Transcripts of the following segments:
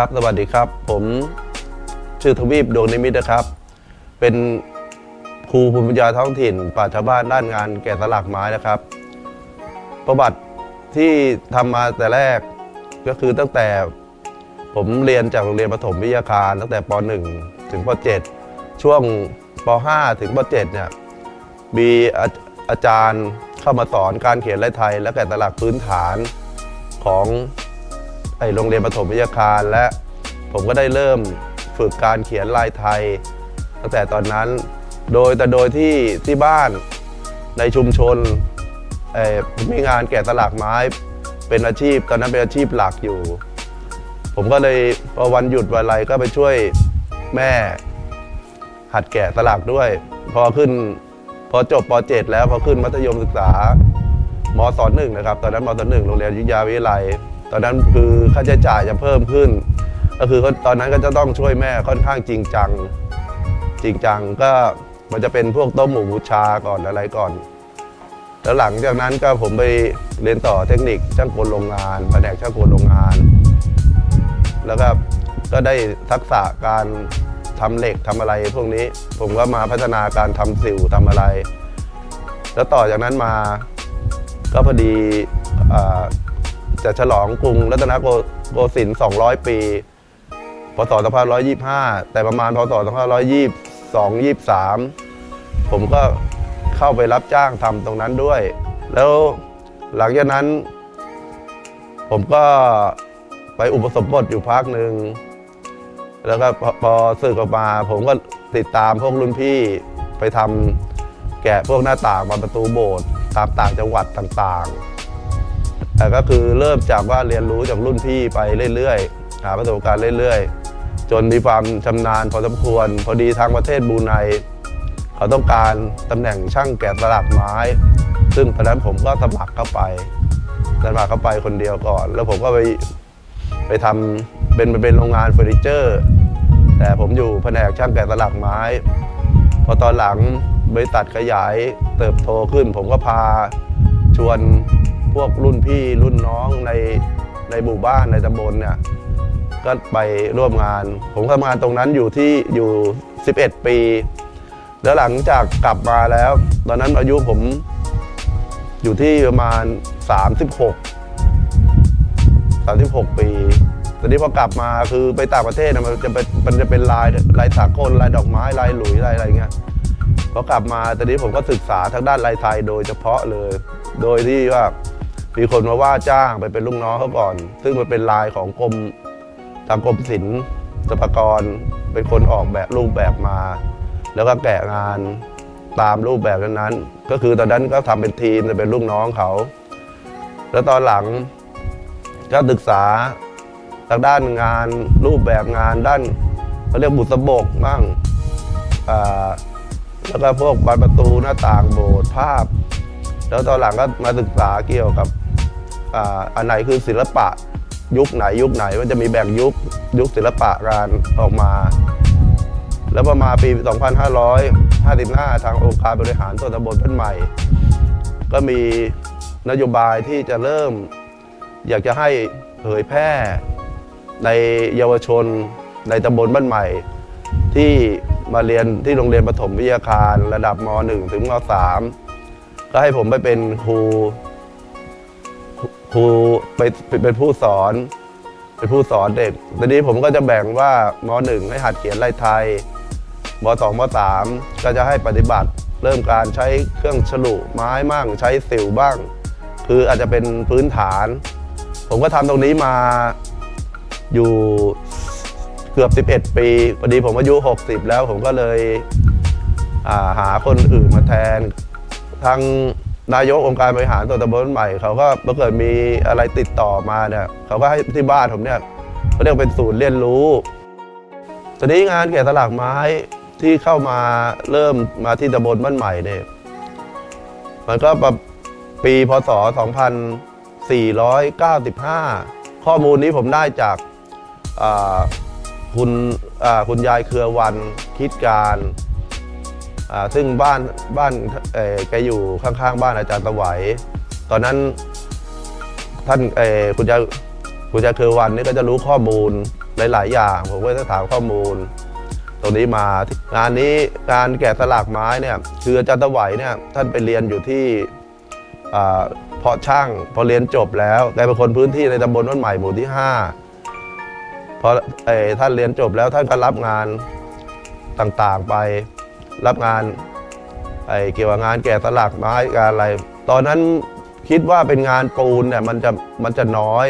ครับ สวัสดีครับ ผมชื่อทวีปดวงนิมิตนะครับ เป็นครูภูมิปัญญาท้องถิ่นปราชาวบ้านด้านงานแกะสลักไม้นะครับ ประวัติที่ทำมาแต่แรกก็คือตั้งแต่ผมเรียนจากโรงเรียนประถมวิทยาคารตั้งแต่ป .1 ถึงป .7 ช่วงป .5 ถึงป .7 เนี่ยมีอาอาจารย์เข้ามาสอนการเขียนลายไทย และแกะสลักพื้นฐานของ โรงเรียนประถมวิทยาคาร และผมก็ได้เริ่มฝึกการเขียนลายไทย ตั้งแต่ตอนนั้น โดยแต่โดยที่ที่บ้านในชุมชนมีงานแกะสลักไม้เป็นอาชีพ ตอนนั้นเป็นอาชีพหลักอยู่ ผมก็เลยพอวันหยุดวันอะไรก็ไปช่วยแม่ หัดแกะสลักด้วย พอขึ้นพอจบป .7 แล้วพอขึ้นมัธยมศึกษามศหนึ่งนะครับ ตอนนั้นมศหนึ่งโรงเรียนยุธยาวิทยาลัย ตอนนั้นคือค่าใช้จ่ายจะเพิ่มขึ้น ก็คือตอนนั้นก็จะต้องช่วยแม่ค่อนข้างจริงจัง จริงจังก็มันจะเป็นพวกต้มหมูบูชาก่อนอะไรก่อน แล้วหลังจากนั้นก็ผมไปเรียนต่อเทคนิคช่างกลโรงงานแผนกช่างกลโรงงาน แล้วก็ก็ได้ทักษะการทำเหล็กทำอะไรพวกนี้ผมก็มาพัฒนาการทำสิวทำอะไร แล้วต่อจากนั้นมาก็พอดีอ จะฉลองกรุงรัตนโกโกสินทร์200 ปี พศ 2525 แต่ประมาณพศ 2522 23 ผมก็เข้าไปรับจ้างทำตรงนั้นด้วย แล้วหลังจากนั้น ผมก็ไปอุปสมบทอยู่พักหนึ่ง แล้วก็พอพอสึกออกมา ผมก็ติดตามพวกรุ่นพี่ไปทำแกะพวกหน้าต่างบานประตูโบสถ์ตามต่างจังหวัดต่างๆ แต่ก็คือเริ่มจากว่าเรียนรู้จากรุ่นพี่ไปเรื่อยๆ หาประสบการณ์เรื่อยๆ จนมีความชำนาญพอสมควร พอดีทางประเทศบูไนเขาต้องการตำแหน่งช่างแกะสลักไม้ ซึ่งตอนนั้นผมก็สมัครเข้าไปสมัครเข้าไปคนเดียวก่อน แล้วผมก็ไปไปทำเป็นเป็นโรงงานเฟอร์นิเจอร์ แต่ผมอยู่แผนกช่างแกะสลักไม้ พอตอนหลังบริษัทขยายเติบโตขึ้น ผมก็พาชวน พวกรุ่นพี่รุ่นน้องในในหมู่บ้านในตำบลเนี่ยก็ไปร่วมงาน ผมทำงานตรงนั้นอยู่ที่อยู่ 11 ปี แล้วหลังจากกลับมาแล้ว ตอนนั้นอายุผมอยู่ที่ประมาณ 36 36 ปีตอนนี้พอกลับมาคือไปต่างประเทศนะมันจะเป็นมันจะเป็นลายลายสากลลายดอกไม้ลายหลุยลายอะไรเงี้ยพอกลับมาตอนนี้ผมก็ศึกษาทางด้านลายไทยโดยเฉพาะเลย โดยที่ว่า มีคนมาว่าจ้างไปเป็นลูกน้องเขาก่อน ซึ่งมันเป็นลายของกรมทางกรมศิลป์สรรพากรเป็นคนออกแบบรูปแบบมา แล้วก็แกะงานตามรูปแบบนั้นๆก็คือตอนนั้นก็ทำเป็นทีมเป็นลูกน้องเขา แล้วตอนหลังก็ศึกษาทางด้านงานรูปแบบงานด้านเขาเรียกบุษบกบ้างแล้วก็พวกบานประตูหน้าต่างโบสถ์ภาพ แล้วตอนหลังก็มาศึกษาเกี่ยวกับ อันไหนคือศิลปะยุคไหนยุคไหนมันจะมีแบ่งยุคยุคศิลปะการออกมา แล้วประมาณปี 2555 ทางองค์การบริหารส่วนตำบลพันใหม่ ก็มีนโยบายที่จะเริ่ม อยากจะให้เผยแพร่ ในเยาวชนในตำบลบ้านใหม่ ที่มาเรียนที่โรงเรียนประถมวิทยาคาร ระดับม .1 ถึงม .3 ก็ให้ผมไปเป็นครู ครูไปเป็นผู้สอน เป็นผู้สอนเด็กตอนนี้ผมก็จะแบ่งว่าม .1 ให้หัดเขียนลายไทยม .2 ม .3 ก็จะให้ปฏิบัติ เริ่มการใช้เครื่องฉลุไม้บ้างใช้สิวบ้าง คืออาจจะเป็นพื้นฐาน ผมก็ทำตรงนี้มาอยู่เกือบ 11 ปีพอดีผมอายุ 60 แล้วผมก็เลยาหาคนอื่นมาแทนทาง นายกองค์การบริหารส่วนตำบลใหม่เขาก็เมื่อเกิดมีอะไรติดต่อมาเนี่ยเขาก็ให้ที่บ้านผมเนี่ยเขาเรียกเป็นศูนย์เรียนรู้ตอนนี้งานแกะสลักไม้ที่เข้ามาเริ่มมาที่ตำบลบ้านใหม่เนี่ยมันก็ปปีพศ 2495 ข้อมูลนี้ผมได้จากาคุณคุณยายเครือวันคิดการาซึ่งบ้านบ้าน เอ่อแกอยู่ข้างๆ บ้านอาจารย์ตะไหว ตอนนั้นท่านเอ่อคุณยายคครูชายคือวันนี่ก็จะรู้ข้อมูลหลายๆ อย่าง ผมก็จะถามข้อมูล ตรงนี้มางานนี้การแกะสลักไม้เนี่ยคืออาจารย์ตะไหวเนี่ยท่านไปเรียนอยู่ที่เพาะช่างพอเรียนจบแล้วแกเป็นคนพื้นที่ในตำบลวัดใหม่หมู่ที่ห้าพอท่านเรียนจบแล้วท่านก็รับงานต่างๆไปรับงาน ไอ้เกี่ยวกับงานแกะสลักไม้งานอะไร ตอนนั้นคิดว่าเป็นงานปูนเนี่ยมันจะมันจะน้อย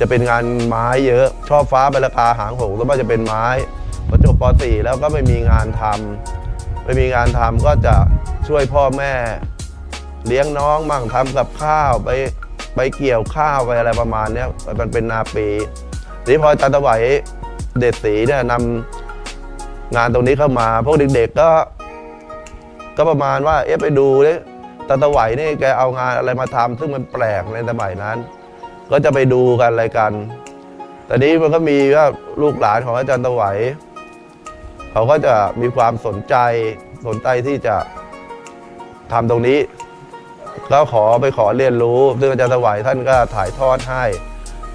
จะเป็นงานไม้เยอะชอบฟ้าใบราคาหางหงแล้วก็จะเป็นไม้พอจบป .4 แล้วก็ไม่มีงานทำไม่มีงานทำก็จะช่วยพ่อแม่ เลี้ยงน้องมั่งทำกับข้าวไปไปเกี่ยวข้าวไปอะไรประมาณเนี้ยมันเป็นนาปีนี้พออาจารย์ตะไหวเด็ดสีเนี่ยนำงานตรงนี้เข้ามา พวกเด็กๆก็ ก็ประมาณว่าเอ๊ะไปดูเนี่ยตาตะไหวนี่แกเอางานอะไรมาทำซึ่งมันแปลกในสมัยนั้น ก็จะไปดูกันอะไรกันแต่นี้มันก็มีว่าลูกหลานของอาจารย์ตะไหวเขาก็จะมีความสนใจสนใจที่จะทำตรงนี้ก็ขอไปขอเรียนรู้ ซึ่งอาจารย์ตะไหวท่านก็ถ่ายทอดให้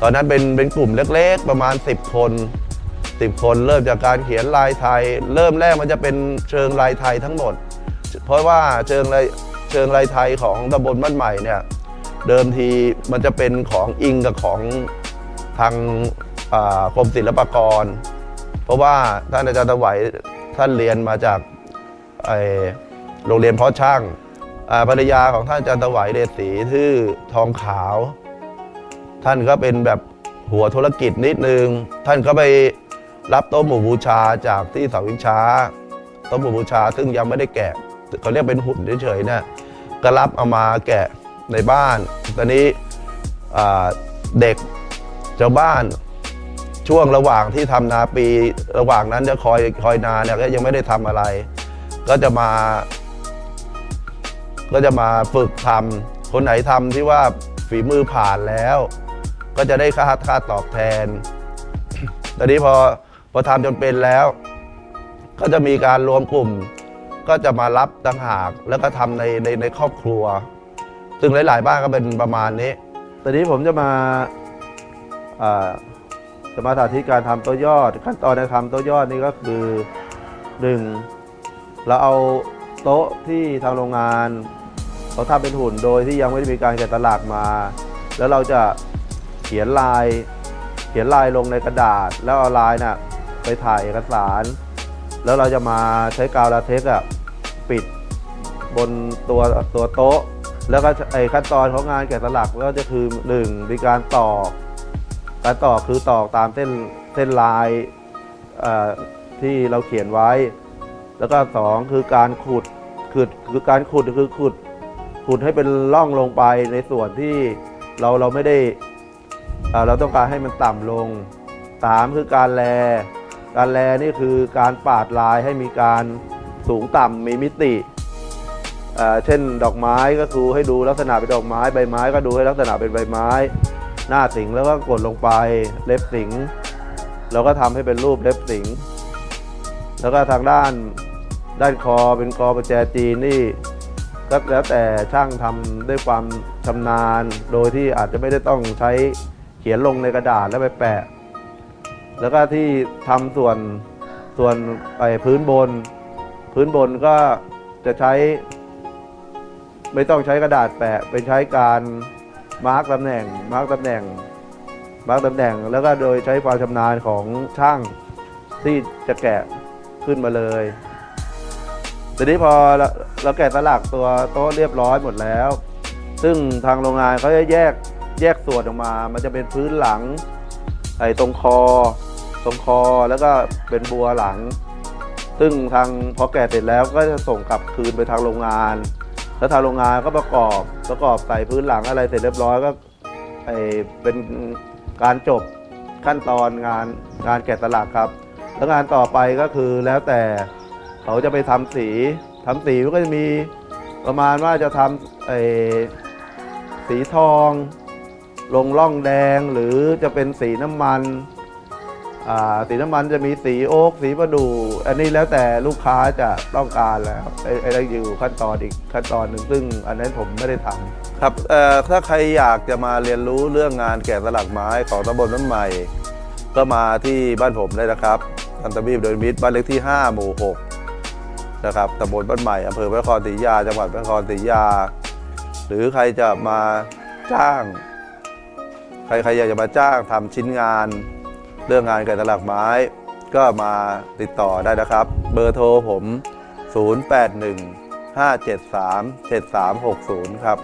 ตอนนั้นเป็นเป็นกลุ่มเล็กๆ ประมาณ 10 คน10คนเริ่มจากการเขียนลายไทย เริ่มแรกมันจะเป็นเชิงลายไทยทั้งหมด เพราะว่าเชิงลายเชิงลายไทยของตำบลบ้านใหม่เนี่ยเดิมทีมันจะเป็นของอิงกับของทางกรมศิลปากร เพราะว่าท่านอาจารย์ตะไหวท่านเรียนมาจากโรงเรียนเพาะช่างภรรยาของท่านอาจารย์ตะไหวเดชศรีชื่อทองขาว ท่านก็เป็นแบบหัวธุรกิจนิดนึง ท่านก็ไปรับโต๊ะหมู่บูชาจากที่เสาวิชาโต๊ะหมู่บูชาซึ่งยังไม่ได้แกะ เขาเรียกเป็นหุ่นเฉยๆเนี่ยก็รับเอามาแกะในบ้าน ตอนนี้เด็กเจ้าบ้านช่วงระหว่างที่ทำนาปีระหว่างนั้นจะคอยคอยนาเนี่ยก็ยังไม่ได้ทำอะไร ก็จะมา ก็จะมาฝึกทำคนไหนทำที่ว่าฝีมือผ่านแล้ว ก็จะได้ค่าค่าตอบแทน ตอนนี้พอพอทำจนเป็นแล้ว ก็จะมีการรวมกลุ่ม ก็จะมารับต่างหาก แล้วก็ทำในในในครอบครัว ซึ่งหลาย ๆ บ้านก็เป็นประมาณนี้ ตอนนี้ผมจะมาอ่าจะมาสาธิตการทำโต๊ะยอด ขั้นตอนการทำโต๊ะยอดนี่ก็คือหนึ่งเราเอาโต๊ะที่ทางโรงงานเขาทำเป็นหุ่นโดยที่ยังไม่ได้มีการแกะสลักมา แล้วเราจะเขียนลายเขียนลายลงในกระดาษ แล้วเอาลายน่ะไปถ่ายเอกสาร แล้วเราจะมาใช้กาวลาเท็กซ์อะ ปิดบนตัวตัวโต๊ะ แล้วก็ไอขั้นตอนของงานแกะสลักก็จะคือหนึ่งมีการตอกการตอกคือตอกตามเส้นเส้นลายที่เราเขียนไว้ แล้วก็สองคือการขุดขุดคือการขุดคือขุดขุดให้เป็นร่องลงไปในส่วนที่เราเราไม่ได้เอ่อเราต้องการให้มันต่ำลงสามคือการแล การแลนี่คือการปาดลายให้มีการ สูงต่ำมีมิติเเช่นดอกไม้ก็คือให้ดูลักษณะเป็นดอกไม้ใบไม้ก็ดูให้ลักษณะเป็นใบไม้ หน้าสิงแล้วก็กดลงไปเล็บสิงเราก็ทำให้เป็นรูปเล็บสิงแล้วก็ทางด้านด้านคอเป็นคอประแจจีนนี่ก็แล้วแต่ช่างทำด้วยความชำนาญ โดยที่อาจจะไม่ได้ต้องใช้เขียนลงในกระดาษแล้วไปแปะ แล้วก็ที่ทำส่วนส่วนไอ้พื้นบน พื้นบนก็จะใช้ ไม่ต้องใช้กระดาษแปะไปใช้การมาร์กตำแหน่งมาร์กตำแหน่งมาร์กตำแหน่ง แล้วก็โดยใช้ความชำนาญของช่างที่จะแกะขึ้นมาเลยทีนี้พอเราเราแกะสลักตัวโต๊ะเรียบร้อยหมดแล้ว ซึ่งทางโรงงานเขาจะแยกแยกส่วนออกมา มันจะเป็นพื้นหลังไอ้ตรงคอ ตรงคอแล้วก็เป็นบัวหลัง ซึ่งทางพอแกะเสร็จแล้วก็จะส่งกลับคืนไปทางโรงงาน แล้วทางโรงงานก็ประกอบประกอบใส่พื้นหลังอะไรเสร็จเรียบร้อยก็ไอเป็นการจบขั้นตอนงานงานแกะสลักครับ แล้วงานต่อไปก็คือแล้วแต่เขาจะไปทำสีทำสีมันก็จะมีประมาณว่าจะทำไอสีทอง ลงร่องแดงหรือจะเป็นสีน้ำมัน สีน้ำมันจะมีสีโอ๊กสีประดู อันนี้แล้วแต่ลูกค้าจะต้องการแล้วไอ้ไอ้นั่นอยู่ขั้นตอนอีกขั้นตอนหนึ่งซึ่งอันนั้นผมไม่ได้ทำครับถ้าใครอยากจะมาเรียนรู้เรื่องงานแกะสลักไม้ของตำบลน้ำใหม่ ก็มาที่บ้านผมได้นะครับทันตบีบโดยมิตรบ้านเลขที่ 5 หมู่ 6 นะครับตำบลบ้านใหม่อำเภอพระนครศรีอยุธยาจังหวัดพระนครศรีอยุธยา หรือใครจะมาจ้าง ใครใครอยากจะมาจ้างทำชิ้นงาน เรื่องงานแกะสลักไม้ ก็มาติดต่อได้นะครับ เบอร์โทรผม 081 573 7360 ครับ